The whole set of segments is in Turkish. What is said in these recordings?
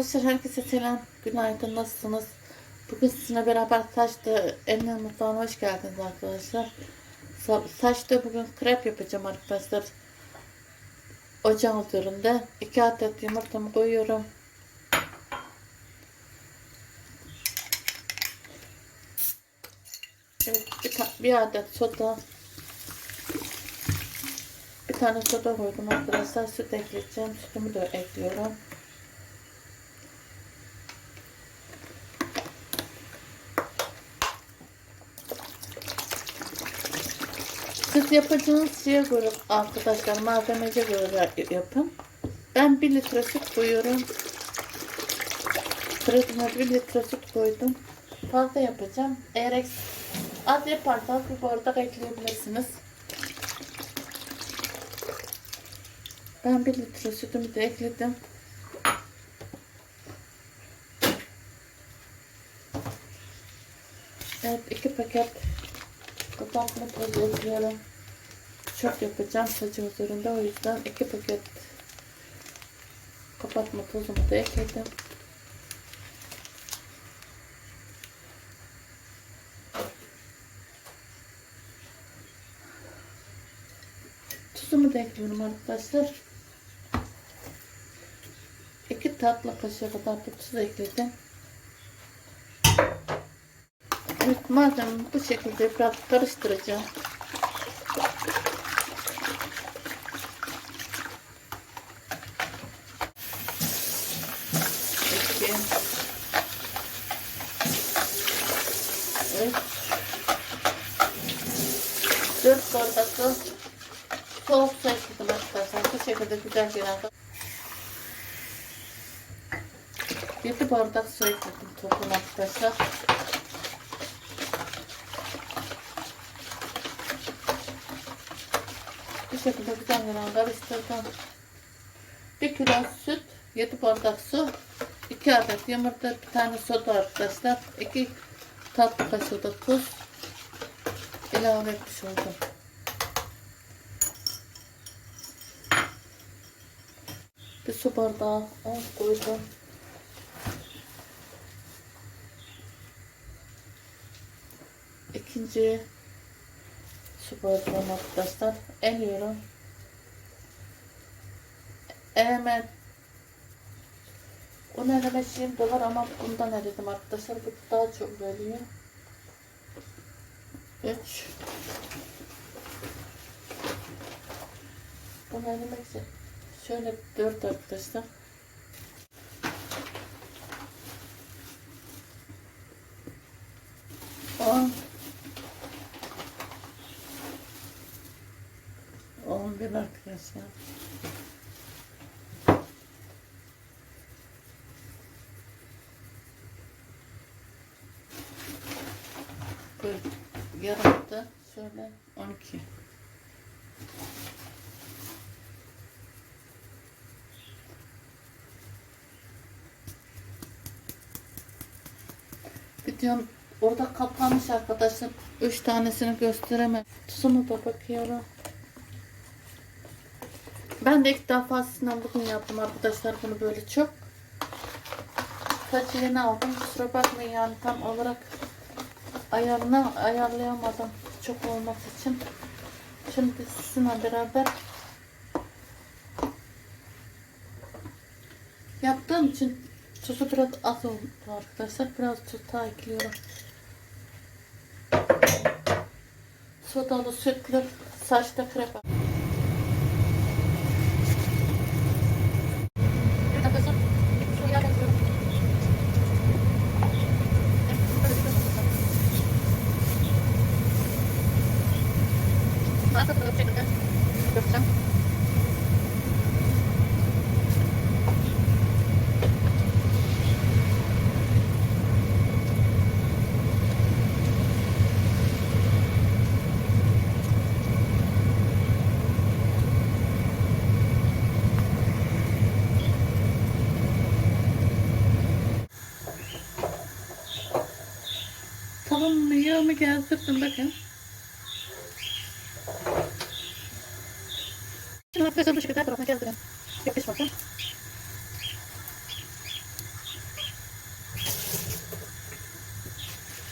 Arkadaşlar herkese selam. Günaydın. Nasılsınız? Bugün sizinle beraber Saçta Emine Mutfağı'na hoş geldiniz arkadaşlar. Sa- Saçta bugün krep yapacağım arkadaşlar. Ocağın üzerinde 2 adet yumurtamı koyuyorum. Evet, bir, bir adet soda. Bir tane soda koydum arkadaşlar. Süt ekleyeceğim. Sütümü de ekliyorum. Siz yapacağınız şeye göre arkadaşlar malzemece göre yapın. Ben 1 litre süt koyuyorum. Kreatine 1 litre süt koydum. Fazla yapacağım. Eğer az yaparsanız bir bardak ekleyebilirsiniz. Ben 1 litre sütümü de ekledim. Evet 2 paket kapatma tozu ekliyorum. Çok yapacağım saçım üzerinde o yüzden 2 paket kapatma tozumu da ekledim. Tuzumu da ekliyorum arkadaşlar. 2 tatlı kaşığı kadar da tuz ekledim. Evet malzememi bu şekilde biraz karıştıracağım. Peki. Evet. Dört bardaklı soğuk su ekledim arkadaşlar. Bu şekilde bir anda. 7 bardak su ekledim toplam arkadaşlar. Bu şekilde güzel bir karıştırdım. 1 kilo süt, 7 bardak su, 2 adet yumurta, bir tane soda arkadaşlar, 2 tatlı kaşığı da tuz ilave etmiş oldum. Bir su bardağı un koydum. İkinci bardağı arkadaşlar. Eliyorum. Eleme un eleme şeyim de var ama bundan eledim arkadaşlar. Bu daha çok veriyor. 3 Bunu elemek şöyle 4 arkadaşlar. Bir arkadaşlar. Böyle yarım da şöyle 12. Videom orada kapanmış arkadaşlar. Üç tanesini gösteremem. Tuzunu da bakıyorum. Ben de ilk defasından bugün yaptım arkadaşlar bunu böyle çok. Saçı yeni aldım. Kusura bakmayın yani tam olarak ayarını ayarlayamadım çok olması için. Şimdi sizinle beraber yaptığım için tuzu biraz az oldu arkadaşlar. Biraz tuz daha ekliyorum. Sodalı sütlü saçta krep. Gezdirdim bakın. arkadaşlar bu şekilde tarafına gezdirin. Yapış bakın.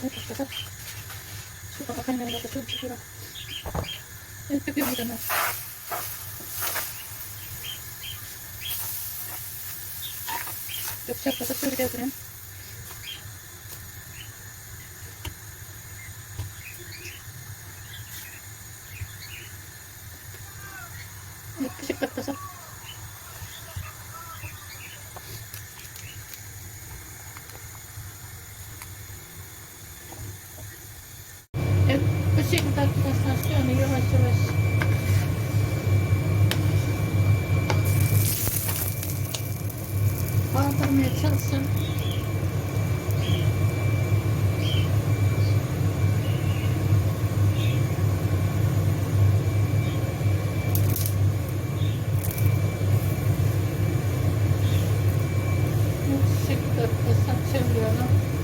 Evet arkadaşlar. Şu bakın yanında da çok şükür. Evet yapıyorum tane. Yapış arkadaşlar şöyle gezdirin. Yapışık arkadaşlar. Evet, bu şekilde arkadaşlar şöyle yavaş yavaş kaldırmaya çalışın. Şekilde arkadaşlar çeviriyorum.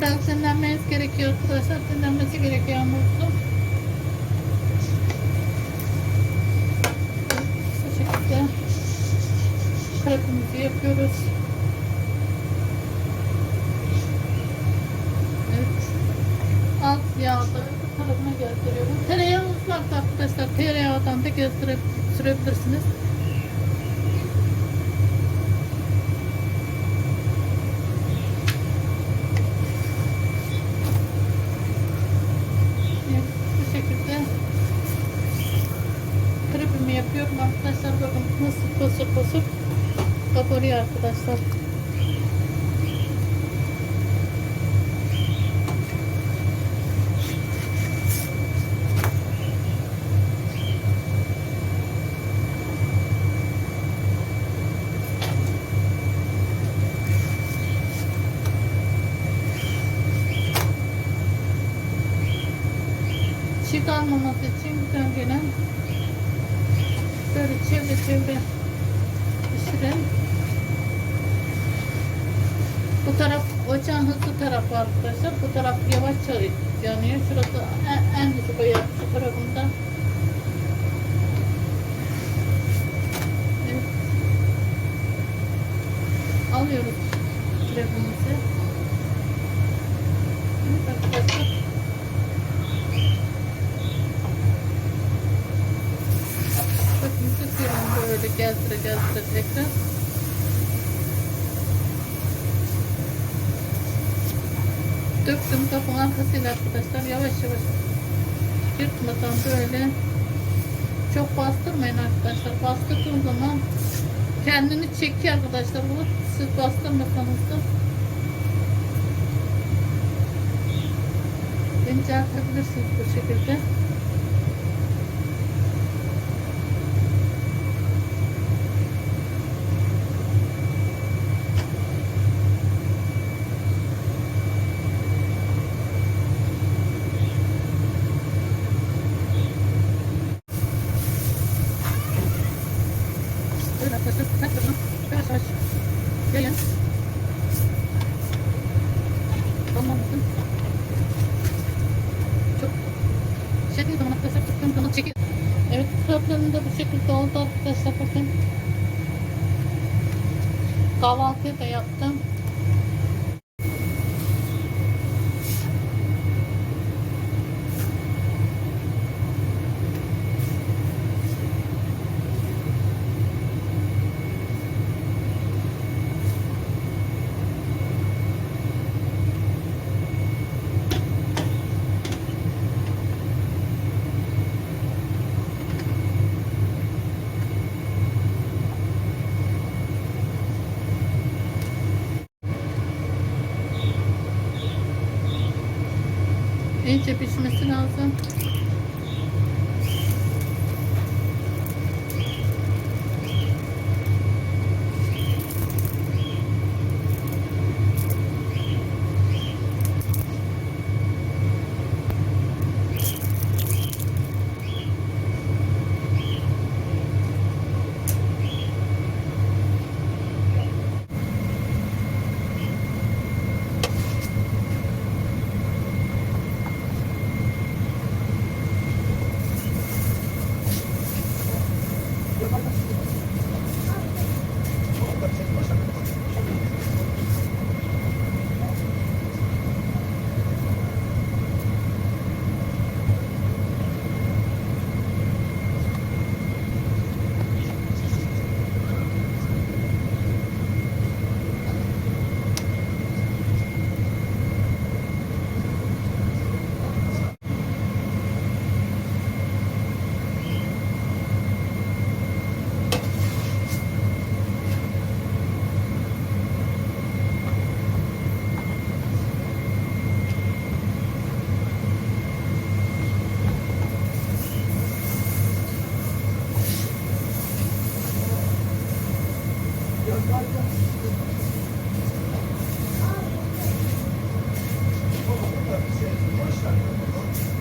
Biraz dinlenmeniz gerekiyor arkadaşlar. Dinlenmesi gerekiyor hamurumuzun. Bu şekilde krepimizi yapıyoruz. Evet. Alt yağda tarafına gezdiriyorum. Tereyağımız varsa arkadaşlar tereyağdan da gezdirip sürebilirsiniz. Evet, bu şekilde krepimi yapıyorum arkadaşlar. Bakın pasır pasır kabarıyor arkadaşlar. Çiğ kalmaması için güzel böyle çevre çevre pişirin. Bu taraf ocağın hızlı tarafı arkadaşlar. Bu taraf yavaş yanıyor. Şurası en, en düşük oya şu tarafında. Evet. Alıyoruz krepimizi. Evet arkadaşlar. Bakın tutuyorum böyle gezdire gezdire tekrar. Arkasıyla arkadaşlar yavaş yavaş yırtmadan böyle çok bastırmayın arkadaşlar. Bastırdığım zaman kendini çekiyor arkadaşlar. Bu siz bastırmasanız da inceltebilirsiniz bu şekilde. Böyle arkadaşlar taktırın. Yavaş yavaş yayın. Olmamışsın. Çok şey değil zaman arkadaşlar tuttuğum zaman çekil. Evet kreplerim oldu arkadaşlar bakın. Kahvaltıyı da yaptım. İyice pişmesi lazım. Thank you.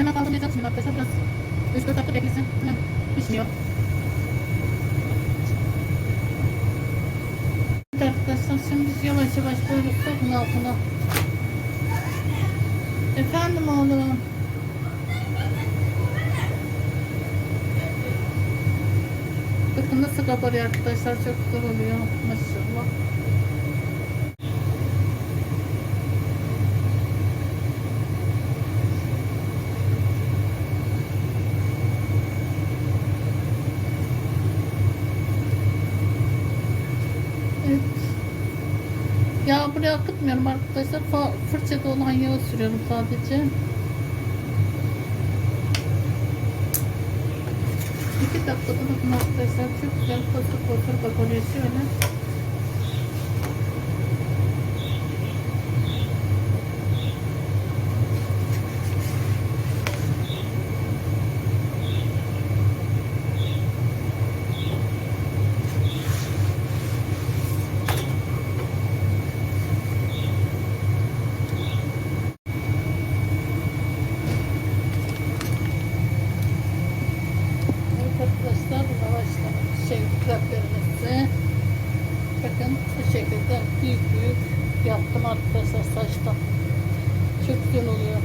Hemen kaldırmayacağım şimdi arkadaşlar biraz 3-4 dakika beklesin. Hemen pişmiyor. Evet arkadaşlar şimdi biz yavaş yavaş böyle sokun altına. Efendim oğlum. Bakın nasıl kabarıyor arkadaşlar çok güzel oluyor maşallah. Yağ buraya akıtmıyorum arkadaşlar. Fırçada olan yağı sürüyorum sadece. İki dakikada bakın arkadaşlar çok güzel fosur fosur kabarıyor şöyle. Evet arkadaşlar yavaşla şey kreplerimizi bakın bu şekilde büyük büyük yaptım arkadaşlar saçta. Çok güzel oluyor.